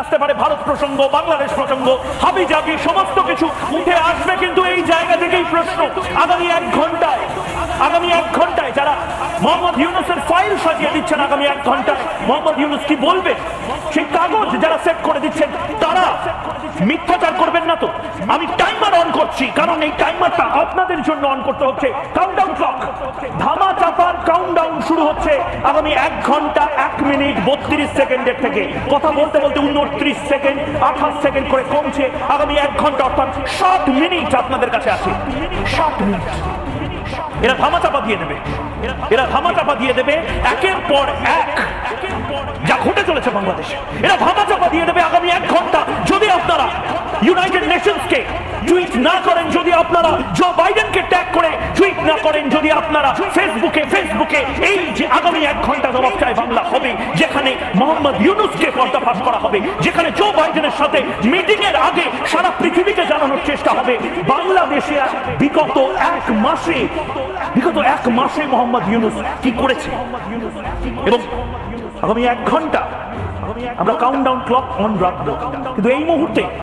আসতে পারে ভারত প্রসঙ্গ, বাংলাদেশ প্রসঙ্গ। হাবি জাবি, সমস্ত কিছু উঠে আসবে কিন্তু এই জায়গা থেকেই প্রশ্ন, আগামী এক ঘন্টায়, আগামী এক ঘন্টায় যারা মোহাম্মদ ইউনুসের ফাইল সাজিয়ে দিচ্ছেন আগামী এক ঘন্টায়, মোহাম্মদ ইউনুস কি বলবে? সেই কাগজ যারা সেট করে দিচ্ছেন, তারা মিথ্যাচার করবেন না তো? আমি টাইমার অন করছি, কারণ এই টাইমারটা আপনাদের জন্য অন করতে হচ্ছে। কাউন্টডাউন ক্লক ধামা চাপার কাউন্টডাউন শুরু হচ্ছে আগামী এক ঘণ্টা, এক মিনিট, বত্রিশ সেকেন্ডের থেকে। কথা বলতে বলতে উনত্রিশ সেকেন্ড, আঠাশ সেকেন্ড করে কমছে। আগামী এক ঘণ্টা অর্থাৎ ষাট মিনিট আপনাদের কাছে আছে। ষাট মিনিট। এরা ধামা চাপা দিয়ে দেবে। এরা ধামা চাপা দিয়ে দেবে একের পর এক। যা ঘটে চলেছে বাংলাদেশে। এরা ধামা চাপা দিয়ে দেবে আগামী এক ঘণ্টা। যদি আপনারা ইউনাইটেড নেশনসকে টুইট না করেন, যদি আপনারা জো যদি আপনারা ফেসবুকে ফেসবুকে এই যে আগামী এক ঘণ্টা জবাব চায় বাংলা হবে, যেখানে মোহাম্মদ ইউনুসকে পর্দাফাশ করা হবে, যেখানে জো বাইডেনের সাথে মিটিং এর আগে সারা পৃথিবীকে জানানোর চেষ্টা হবে, বাংলাদেশে বিগত এক মাসে, বিগত এক মাসে মোহাম্মদ ইউনুস কি করেছে? এবং আগামী এক ঘণ্টা আমরা কাউন্টডাউন ক্লক অন রাখব। কিন্তু এই মুহূর্তে